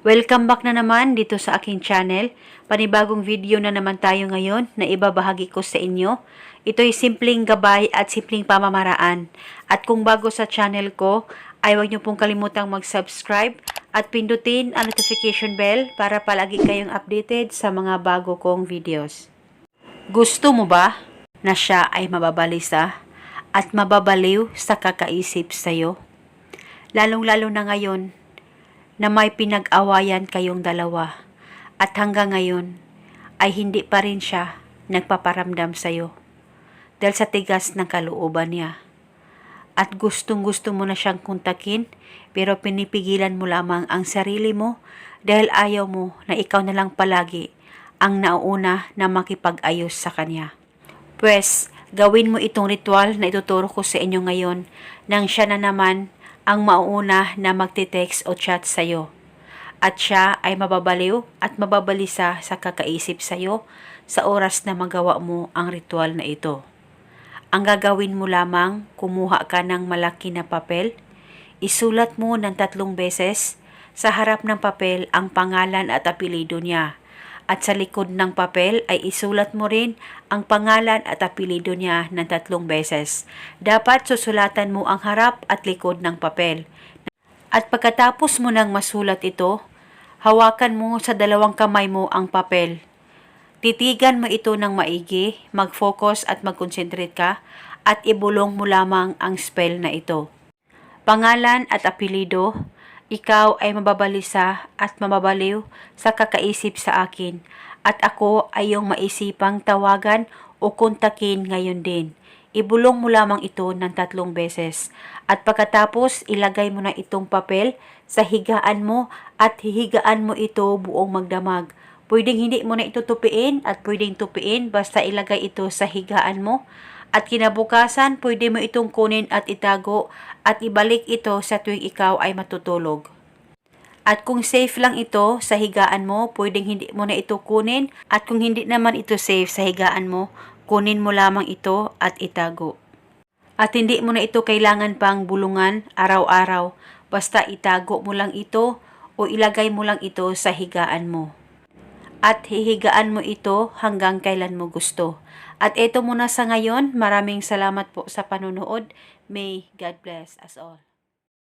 Welcome back na naman dito sa aking channel. Panibagong video na naman tayo ngayon na ibabahagi ko sa inyo. Ito'y simpleng gabay at simpleng pamamaraan. At kung bago sa channel ko, ay huwag niyo pong kalimutang mag-subscribe at pindutin ang notification bell para palagi kayong updated sa mga bago kong videos. Gusto mo ba na siya ay mababalisa at mababaliw sa kakaisip sa'yo? Lalong-lalo na ngayon na may pinag-awayan kayong dalawa at hanggang ngayon ay hindi pa rin siya nagpaparamdam sa'yo dahil sa tigas ng kalooban niya. At gustong gusto mo na siyang kontakin pero pinipigilan mo lamang ang sarili mo dahil ayaw mo na ikaw na lang palagi ang nauna na makipag-ayos sa kanya. Pwes, gawin mo itong ritual na ituturo ko sa inyo ngayon nang siya na naman ang mauuna na magte-text o chat sa'yo. At siya ay mababaliw at mababalisa sa kakaisip sa'yo sa oras na magawa mo ang ritual na ito. Ang gagawin mo lamang, kumuha ka ng malaki na papel, isulat mo ng tatlong beses sa harap ng papel ang pangalan at apelido niya. At sa likod ng papel ay isulat mo rin ang pangalan at apelido niya ng tatlong beses. Dapat susulatan mo ang harap at likod ng papel. At pagkatapos mo nang masulat ito, hawakan mo sa dalawang kamay mo ang papel. Titigan mo ito ng maigi, mag-focus at mag-concentrate ka at ibulong mo lamang ang spell na ito. Pangalan at apelido, ikaw ay mababalisa at mababaliw sa kakaisip sa akin at ako ay iyong maisipang tawagan o kontakin ngayon din. Ibulong mo lamang ito ng tatlong beses at pagkatapos ilagay mo na itong papel sa higaan mo at hihigaan mo ito buong magdamag. Pwedeng hindi mo na ito tupiin at pwedeng tupiin basta ilagay ito sa higaan mo at kinabukasan pwede mo itong kunin at itago at ibalik ito sa tuwing ikaw ay matutulog. At kung safe lang ito sa higaan mo, pwedeng hindi mo na ito kunin at kung hindi naman ito safe sa higaan mo, kunin mo lamang ito at itago. At hindi mo na ito kailangan pang bulungan araw-araw, basta itago mo lang ito o ilagay mo lang ito sa higaan mo at hihigaan mo ito hanggang kailan mo gusto. At ito muna sa ngayon, maraming salamat po sa panunood. May God bless us all.